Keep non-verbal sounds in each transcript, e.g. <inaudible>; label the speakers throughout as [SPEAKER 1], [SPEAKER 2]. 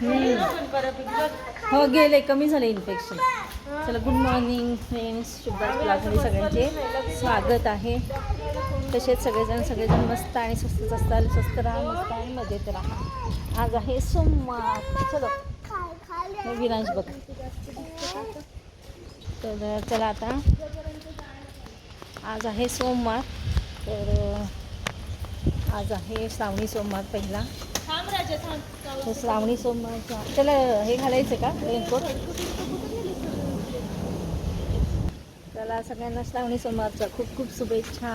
[SPEAKER 1] हो गेले. कमी झाले इन्फेक्शन चला गुड मॉर्निंग फ्रेंड्स शुभ्रा क्लासमध्ये सगळ्यांचे स्वागत आहे. तसेच सगळेजण सगळेजण मस्त आणि स्वस्त असतात स्वस्त राहा मस्त आणि मजेत राहा. आज आहे सोमवार. चलो. विरांश बघ. तर चला आता. आज आहे सोमवार. तर आज आहे श्रावणी सोमवार पहिला. तर श्रावणी सोमवारचा त्याला हे घालायचं का? रेनकोट? त्याला सगळ्यांना श्रावणी सोमवारच्या खूप खूप शुभेच्छा.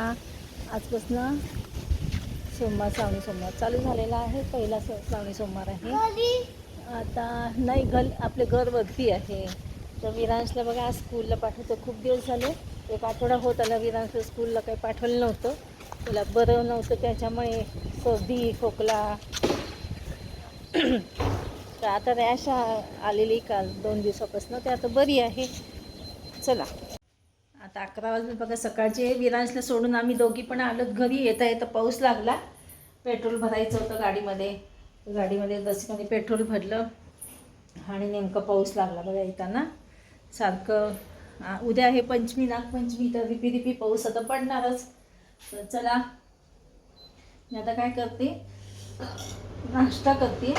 [SPEAKER 1] आजपासून सोमवार श्रावणी सोमवार चालू झालेला आहे. पहिला श्रावणी सोमवार आहे. आता नाही घल आपले घर वरती आहे. तर विरांशला बघा आज स्कूलला पाठवतो. खूप दिवस झाले. एक आठवडा होत आला विरांशला स्कूलला काही पाठवलं नव्हतं. त्याला बरं नव्हतं त्याच्यामुळे सर्दी खोकला. तर आता रॅश आ- आलेली काल दोन दिवसापासून. ते आता बरी आहे. चला. आता अकरा वाजले बघा सकाळचे विरांजला सोडून आम्ही दोघी पण आलोत. घरी येता येता पाऊस लागला. पेट्रोल भरायचं होतं गाडीमध्ये. गाडीमध्ये दसऱ्याने पेट्रोल भरलं आणि नेमकं पाऊस लागला बघा येताना. सारखं उद्या आहे पंचमी नागपंचमी तर रिपी रिपी पाऊस आता पडणारच. तर चला. मी आता काय करते? नाश्ता करते.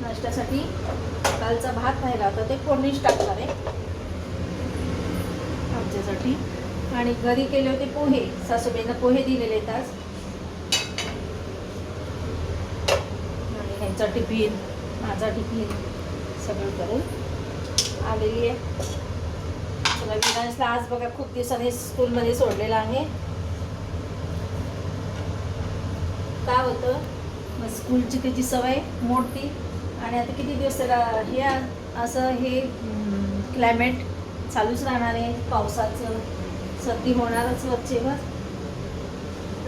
[SPEAKER 1] नाश्त्यासाठी कालचा भात राहिला होता ते फोडणीच टाकणार आहे. आमच्यासाठी. आणि घरी केले होते पोहे. सासूबाईंना पोहे दिलेले आहेत आज. आणि ह्यांचा टिफिन माझा टिफिन सगळं करून आलेली आहे. चला विनाशला आज बघा खूप दिवसांनी स्कूलमध्ये सोडलेला आहे. काय होतं? मग स्कूलची त्याची सवय मोडती. आणि आता किती दिवस त्याला हे असं हे क्लायमेट चालूच राहणार आहे. पावसाचं सर्दी होणारच वरचेवर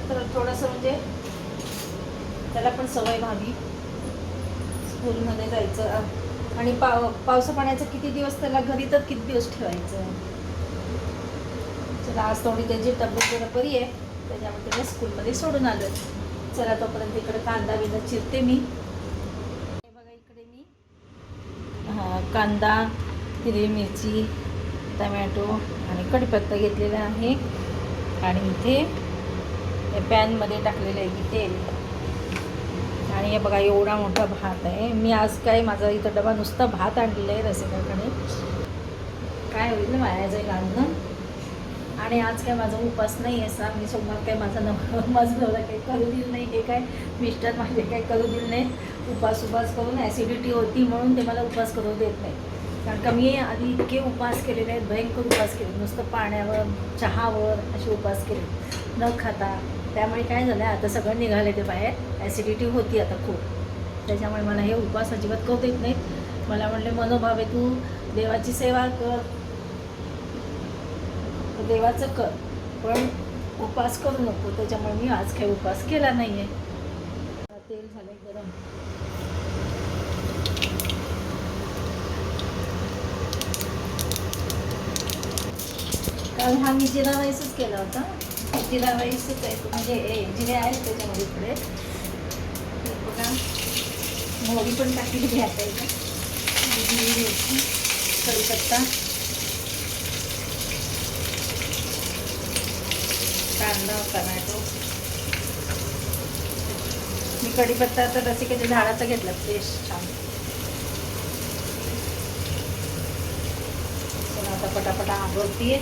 [SPEAKER 1] तर थोडंसं म्हणजे त्याला पण सवय व्हावी. स्कूलमध्ये जायचं. आणि पाव पावसा पाण्याचं किती दिवस त्याला घरी तर किती दिवस ठेवायचं? चला आज थोडी त्याची तब्येत जरा बरी आहे. त्याच्यामुळे त्याला स्कूलमध्ये सोडून आलं चला तोपर्यंत इकडे कांदा बिंदा चिरते मी. हे बघा इकडे मी. कांदा हिरवी मिरची टमॅटो आणि कढीपत्ता घेतलेला आहे. आणि इथे पॅनमध्ये टाकलेलं आहे की तेल. आणि हे बघा एवढा मोठा भात आहे. मी आज काय माझा इथं डबा नुसता भात आणलेला आहे रसिकाकडे. काय होईल ना जाईल अन्न आणि आज काय माझा उपास नाही आहे सा मी सोमवार काय माझा नवरा <laughs> माझं नवरा काही करू दिलं नाही हे काय? मिस्टर माझे काही करू दिलं नाही उपास उपास करून ॲसिडिटी होती म्हणून ते मला उपास करू देत नाही. कारण का मी आधी इतके उपास केलेले आहेत भयंकर उपास केले. नुसतं पाण्यावर चहावर असे उपास केले. न खाता. त्यामुळे काय झालं आहे आता सगळं निघाले ते बाहेर. ॲसिडिटी होती आता खूप. त्याच्यामुळे मला हे उपास अजिबात करू देत नाहीत. मला म्हणले मनोभावे तू देवाची सेवा कर. देवाचं कर. पण उपास करू नको त्याच्यामुळे मी आज काही उपास केला नाही आहे तेल झालं गरम. कारण हा मी जिरा राईसच केला होता. जिरा राईसच आहे म्हणजे जिरे आहेत त्याच्यामध्ये इकडे बघा. मोहरी पण टाकलेली आहे आता कढीपत्ता. कांदा टमॅटो मी कढीपत्ता तर रसिकेच्या झाडाचा घेतला फ्रेश छान. आता पटापटा आवडतीये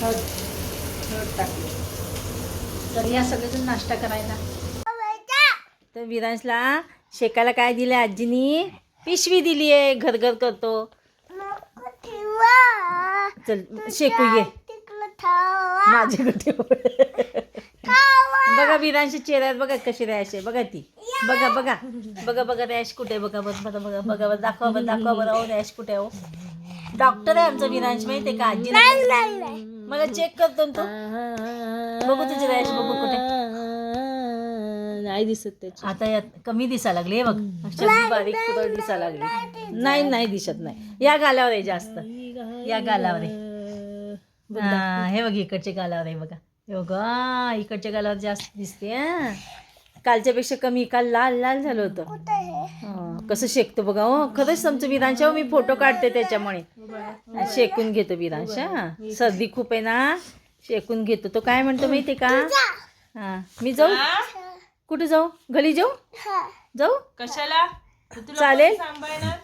[SPEAKER 1] हळद हळद टाकली. तर या सगळेजण नाश्ता करायला. तर विरांशला शेकायला काय दिलं आजीनी? पिशवी दिली आहे घर घर करतो. चल शेकू ये. माझ्याकडे बघा विरांशी चेहऱ्यात बघा कशी रॅश आहे. बघा ती. बघा बघा. बघा बघा रॅश कुठे बघा बघा बघा बघा बघा बघा दाखवा बरं दाखवा बरं अहो रॅश कुठे आहे हो डॉक्टर आहे आमचा विरांश माहिती आहे का आजी मला चेक करतो ना तो. बघू तुझी रॅश बघू कुठे.
[SPEAKER 2] नाही दिसत त्याची.
[SPEAKER 1] आता यात कमी दिसा लागली हे बघ. अशी बारीक दिसा लागली. नाही नाही दिसत नाही. या गालावर आहे जास्त. या गालावर आहे हा, हे बघ इकडचे गालावर आहे बघा योगा इकडच्या गालावर जास्त दिसते हा. कालच्यापेक्षा कमी काल लाल लाल झालं होतं. हं, कसं शेकतो बघा हो. खरंच तुमचं विरांशा हो, मी फोटो काढते त्याच्यामुळे. शेकून घेतो विरांश हा. सर्दी खूप आहे ना शेकून घेतो. तो काय म्हणतो माहिती का? हा मी जाऊ? कुठे जाऊ? घरी जाऊ? जाऊ?
[SPEAKER 2] कशाला?
[SPEAKER 1] चालेल.
[SPEAKER 2] सांभाळणार?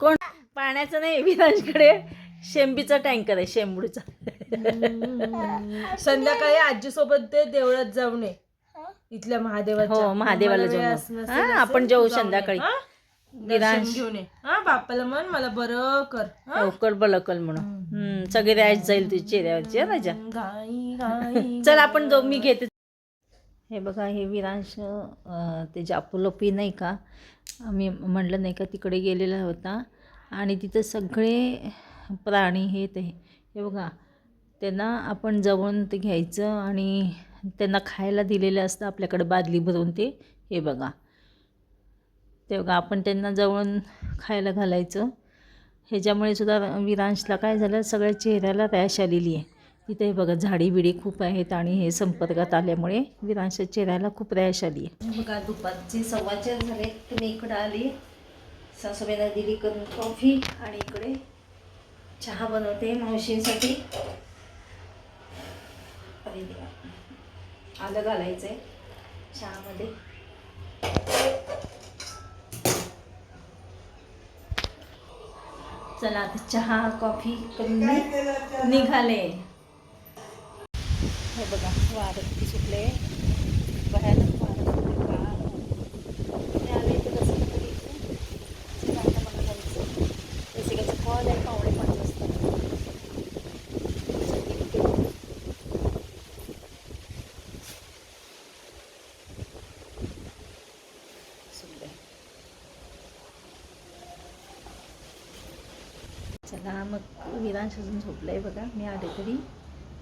[SPEAKER 1] कोण? पाण्याचं नाही विरांशकडे शेंबीचा टँकर आहे शेंबूडचा.
[SPEAKER 2] संध्याकाळी आजी सोबत ते देवळात जाऊ नये इथल्या महादेवाच्या.
[SPEAKER 1] हो महादेवाला
[SPEAKER 2] मला वेळ
[SPEAKER 1] जाऊ
[SPEAKER 2] असं
[SPEAKER 1] मग.
[SPEAKER 2] नसेल
[SPEAKER 1] हा आपण जाऊ. संध्याकाळी.
[SPEAKER 2] हा? घेऊन ये. हा बापाला म्हण मला बरं कर. हा?
[SPEAKER 1] लवकर बलकल म्हणून. हम्म, सगळी रॅश जाईल तुझी चेहऱ्यावरची हा राजा.
[SPEAKER 2] घाई घाई
[SPEAKER 1] चल आपण जाऊ मी घेते. हे बघा हे विरांश ते जापोलोपी नाही का? आम्ही म्हणलं नाही का तिकडे गेलेला होता. आणि तिथं सगळे प्राणी हे ते हे बघा त्यांना आपण जवळून ते घ्यायचं आणि त्यांना खायला दिलेलं असतं आपल्याकडे बादली भरून ते हे बघा. ते बघा आपण त्यांना जवळून खायला घालायचं. ह्याच्यामुळे सुद्धा विरांशला काय झालं सगळ्या चेहऱ्याला रॅश आलेली आहे. तिथे हे बघा झाडी बिडी खूप आहेत आणि हे संपर्कात आल्यामुळे विरांशच्या चेहऱ्याला खूप रॅश आली आहे. बघा दुपारचे सव्वा चार झाले. तुम्ही मी इकडं आली. सासूबाईला दिली करून कॉफी आणि इकडे चहा बनवते मावशींसाठी. आलं घालायचं आहे चहामध्ये. चला आता चहा कॉफी करून निघाले. हे बघा वारं किती सुटले. भयानक वारं सुटले गार. आले तर कसं तरी इथे. चला आता मला जायचं. रसिकाचा कॉल आहे पावणे पाच वाजता सुटले. चला मग विरांश झोपलं आहे बघा. मी आले तरी.